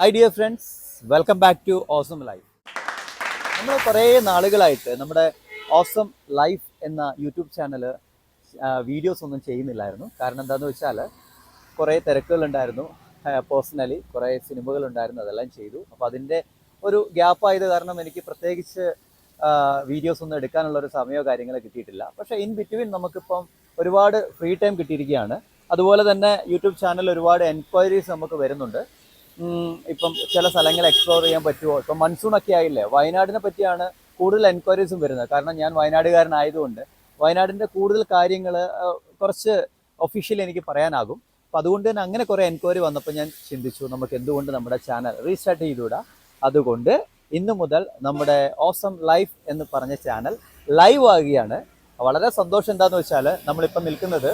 Hi dear friends welcome back to Awesome Life നമ്മൾ കുറേ നാളുകളായിട്ട് നമ്മുടെ ഓസം ലൈഫ് എന്ന യൂട്യൂബ് ചാനൽ വീഡിയോസ് ഒന്നും ചെയ്യുന്നില്ലായിരുന്നു. കാരണം എന്താണെന്ന് വെച്ചാൽ കുറേ തിരക്കുകളുണ്ടായിരുന്നു പേഴ്സണലി കുറേ സിനിമകളുണ്ടായിരുന്നു അതെല്ലാം ചെയ്തു. അപ്പോൾ അതിന്റെ ഒരു ഗ്യാപ്പായത് കാരണം എനിക്ക് പ്രത്യേകിച്ച് വീഡിയോസ് ഒന്നും എടുക്കാനുള്ള ഒരു സമയമോ കാര്യങ്ങളോ കിട്ടിയിട്ടില്ല. പക്ഷേ ഇൻ ബിറ്റ്വീൻ നമുക്കിപ്പം ഒരുപാട് ഫ്രീ ടൈം കിട്ടിയിരിക്കുകയാണ്. അതുപോലെ തന്നെ യൂട്യൂബ് ചാനൽ ഒരുപാട് എൻക്വയറീസ് നമുക്ക് വരുന്നുണ്ട്. ഇപ്പം ചില സ്ഥലങ്ങൾ എക്സ്പ്ലോർ ചെയ്യാൻ പറ്റുമോ ഇപ്പം മൺസൂൺ ഒക്കെ ആയില്ലേ? വയനാടിനെ പറ്റിയാണ് കൂടുതൽ എൻക്വയറീസും വരുന്നത്. കാരണം ഞാൻ വയനാടുകാരനായതുകൊണ്ട് വയനാടിന്റെ കൂടുതൽ കാര്യങ്ങൾ കുറച്ച് ഒഫീഷ്യലി എനിക്ക് പറയാനാകും. അപ്പം അതുകൊണ്ട് തന്നെ അങ്ങനെ കുറേ എൻക്വയറി വന്നപ്പോൾ ഞാൻ ചിന്തിച്ചു നമുക്ക് എന്തുകൊണ്ട് നമ്മുടെ ചാനൽ റീസ്റ്റാർട്ട് ചെയ്തുകൂടാ? അതുകൊണ്ട് ഇന്നു മുതൽ നമ്മുടെ ഓസം ലൈഫ് എന്ന് പറഞ്ഞ ചാനൽ ലൈവ് ആകുകയാണ് വളരെ സന്തോഷം എന്താണെന്ന് വെച്ചാൽ നമ്മളിപ്പം നിൽക്കുന്നത്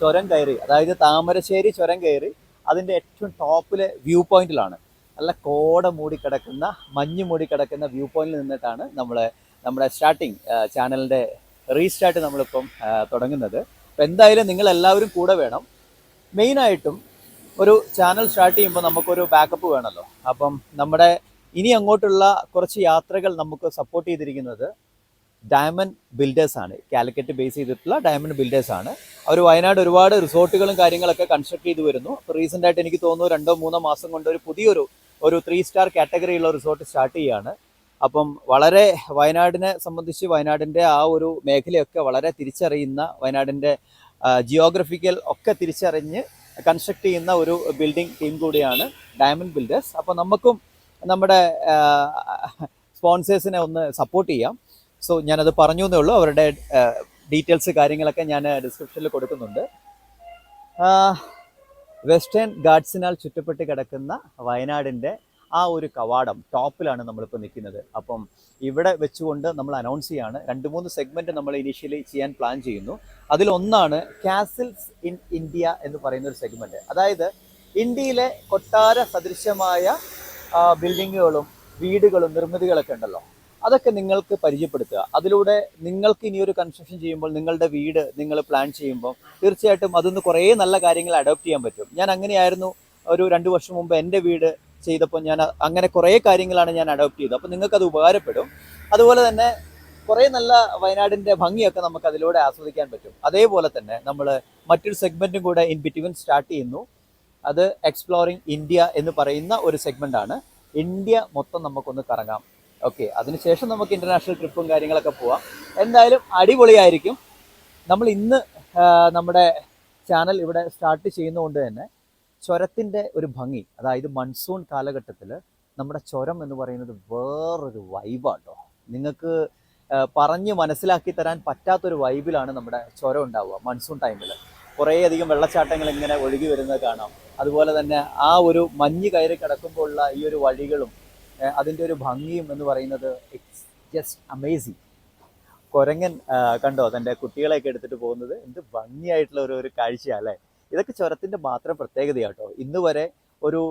ചുരം കയറി അതായത് താമരശ്ശേരി ചുരം കയറി അതിന്റെ ഏറ്റവും ടോപ്പിലെ വ്യൂ പോയിന്റിലാണ്. നല്ല കോട മൂടി കിടക്കുന്ന മഞ്ഞ് മൂടി കിടക്കുന്ന വ്യൂ പോയിന്റിൽ നിന്നിട്ടാണ് നമ്മൾ നമ്മുടെ സ്റ്റാർട്ടിങ് ചാനലിന്റെ റീസ്റ്റാർട്ട് നമ്മളിപ്പം തുടങ്ങുന്നത്. അപ്പം എന്തായാലും നിങ്ങൾ എല്ലാവരും കൂടെ വേണം. മെയിനായിട്ടും ഒരു ചാനൽ സ്റ്റാർട്ട് ചെയ്യുമ്പോൾ നമുക്കൊരു ബാക്കപ്പ് വേണമല്ലോ അപ്പം നമ്മുടെ ഇനി അങ്ങോട്ടുള്ള കുറച്ച് യാത്രകൾ നമുക്ക് സപ്പോർട്ട് ചെയ്തിരിക്കുന്നത് ഡയമണ്ട് ബിൽഡേഴ്സ് ആണ്. കാലിക്കറ്റ് ബേസ് ചെയ്തിട്ടുള്ള ഡയമണ്ട് ബിൽഡേഴ്സ് ആണ്. അവർ വയനാട് ഒരുപാട് റിസോർട്ടുകളും കാര്യങ്ങളൊക്കെ കൺസ്ട്രക്ട് ചെയ്തു വരുന്നു. അപ്പോൾ റീസെന്റ് ആയിട്ട് എനിക്ക് തോന്നുന്നു രണ്ടോ മൂന്നോ മാസം കൊണ്ട് ഒരു പുതിയൊരു ഒരു ത്രീ സ്റ്റാർ കാറ്റഗറിയുള്ള റിസോർട്ട് സ്റ്റാർട്ട് ചെയ്യുകയാണ് അപ്പം വളരെ വയനാടിനെ സംബന്ധിച്ച് വയനാടിന്റെ ആ ഒരു മേഖലയൊക്കെ വളരെ തിരിച്ചറിയുന്ന വയനാടിന്റെ ജിയോഗ്രഫിക്കൽ ഒക്കെ തിരിച്ചറിഞ്ഞ് കൺസ്ട്രക്ട് ചെയ്യുന്ന ഒരു ബിൽഡിംഗ് ടീം കൂടിയാണ് ഡയമണ്ട് ബിൽഡേഴ്സ് അപ്പോൾ നമുക്കും നമ്മുടെ സ്പോൺസേഴ്സിനെ ഒന്ന് സപ്പോർട്ട് ചെയ്യാം. സോ ഞാനത് പറഞ്ഞു എന്നേ ഉള്ളൂ. അവരുടെ ഡീറ്റെയിൽസ് കാര്യങ്ങളൊക്കെ ഞാൻ ഡിസ്ക്രിപ്ഷനിൽ കൊടുക്കുന്നുണ്ട്. വെസ്റ്റേൺ ഗാഡ്സിനാൽ ചുറ്റപ്പെട്ട് കിടക്കുന്ന വയനാടിന്റെ ആ ഒരു കവാടം ടോപ്പിലാണ് നമ്മളിപ്പോൾ നിൽക്കുന്നത്. അപ്പം ഇവിടെ വെച്ചുകൊണ്ട് നമ്മൾ അനൗൺസ് ചെയ്യാണ്. രണ്ട് മൂന്ന് സെഗ്മെന്റ് നമ്മൾ ഇനീഷ്യലി ചെയ്യാൻ പ്ലാൻ ചെയ്യുന്നു. അതിലൊന്നാണ് കാസിൽസ് ഇൻ ഇന്ത്യ എന്ന് പറയുന്ന ഒരു സെഗ്മെന്റ് അതായത് ഇന്ത്യയിലെ കൊട്ടാര സദൃശമായ ബിൽഡിങ്ങുകളും വീടുകളും നിർമ്മിതികളൊക്കെ ഉണ്ടല്ലോ. അതൊക്കെ നിങ്ങൾക്ക് പരിചയപ്പെടുത്തുക. അതിലൂടെ നിങ്ങൾക്ക് ഇനി ഒരു കൺസ്ട്രക്ഷൻ ചെയ്യുമ്പോൾ നിങ്ങളുടെ വീട് നിങ്ങൾ പ്ലാൻ ചെയ്യുമ്പോൾ തീർച്ചയായിട്ടും അതിന്ന് കുറേ നല്ല കാര്യങ്ങൾ അഡോപ്റ്റ് ചെയ്യാൻ പറ്റും. ഞാൻ അങ്ങനെയായിരുന്നു ഒരു രണ്ട് വർഷം മുമ്പ് എന്റെ വീട് ചെയ്തപ്പോൾ ഞാൻ അങ്ങനെ കുറേ കാര്യങ്ങളാണ് ഞാൻ അഡോപ്റ്റ് ചെയ്തത്. അപ്പോൾ നിങ്ങൾക്കത് ഉപകാരപ്പെടും. അതുപോലെ തന്നെ കുറേ നല്ല വയനാടിന്റെ ഭംഗിയൊക്കെ നമുക്ക് അതിലൂടെ ആസ്വദിക്കാൻ പറ്റും. അതേപോലെ തന്നെ നമ്മൾ മറ്റൊരു സെഗ്മെന്റും കൂടെ ഇൻ ബിറ്റ്വീൻ സ്റ്റാർട്ട് ചെയ്യുന്നു. അത് എക്സ്പ്ലോറിങ് ഇന്ത്യ എന്ന് പറയുന്ന ഒരു സെഗ്മെന്റാണ് ഇന്ത്യ മൊത്തം നമുക്കൊന്ന് കറങ്ങാം. ഓക്കെ അതിനുശേഷം നമുക്ക് ഇന്റർനാഷണൽ ട്രിപ്പും കാര്യങ്ങളൊക്കെ പോവാം. എന്തായാലും അടിപൊളിയായിരിക്കും. നമ്മൾ ഇന്ന് നമ്മുടെ ചാനൽ ഇവിടെ സ്റ്റാർട്ട് ചെയ്യുന്നതുകൊണ്ട് തന്നെ ചുരത്തിന്റെ ഒരു ഭംഗി അതായത് മൺസൂൺ കാലഘട്ടത്തിൽ നമ്മുടെ ചുരം എന്ന് പറയുന്നത് വേറൊരു വൈബാട്ടോ നിങ്ങൾക്ക് പറഞ്ഞ് മനസ്സിലാക്കി തരാൻ പറ്റാത്തൊരു വൈബിലാണ് നമ്മുടെ ചുരം ഉണ്ടാവുക മൺസൂൺ ടൈമിൽ കുറേയധികം വെള്ളച്ചാട്ടങ്ങൾ ഇങ്ങനെ ഒഴുകി വരുന്നത് കാണാം. അതുപോലെ തന്നെ ആ ഒരു മഞ്ഞ് കയറി കിടക്കുമ്പോൾ ഉള്ള ഈ ഒരു വഴികളും അതിന്റെ ഒരു ഭംഗിയും എന്ന് പറയുന്നത് ഇറ്റ്സ് ജസ്റ്റ് അമേസിങ് കുരങ്ങൻ കണ്ടോ തന്റെ കുട്ടികളെയൊക്കെ എടുത്തിട്ട് പോകുന്നത് എന്ത് ഭംഗിയായിട്ടുള്ള ഒരു ഒരു കാഴ്ചയാണ് അല്ലേ? ഇതൊക്കെ ചുരത്തിന്റെ മാത്രം പ്രത്യേകതയാട്ടോ ഇന്ന് വരെ ഒരു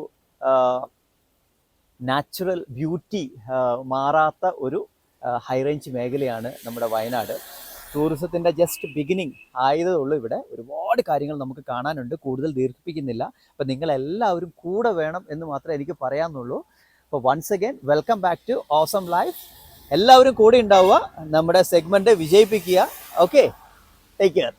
നാച്ചുറൽ ബ്യൂട്ടി മാറാത്ത ഒരു ഹൈറേഞ്ച് മേഖലയാണ് നമ്മുടെ വയനാട്. ടൂറിസത്തിന്റെ ജസ്റ്റ് ബിഗിനിങ് ആയതുള്ളൂ ഇവിടെ. ഒരുപാട് കാര്യങ്ങൾ നമുക്ക് കാണാനുണ്ട്. കൂടുതൽ ദീർഘിപ്പിക്കുന്നില്ല. അപ്പം നിങ്ങളെല്ലാവരും കൂടെ വേണം എന്ന് മാത്രമേ എനിക്ക് പറയാമെന്നുള്ളൂ അപ്പോൾ once again welcome back to awesome life എല്ലാവരും കൂടെ ഉണ്ടാവുക നമ്മുടെ സെഗ്മെന്റ് വിജയിപ്പിക്കുക. Okay take care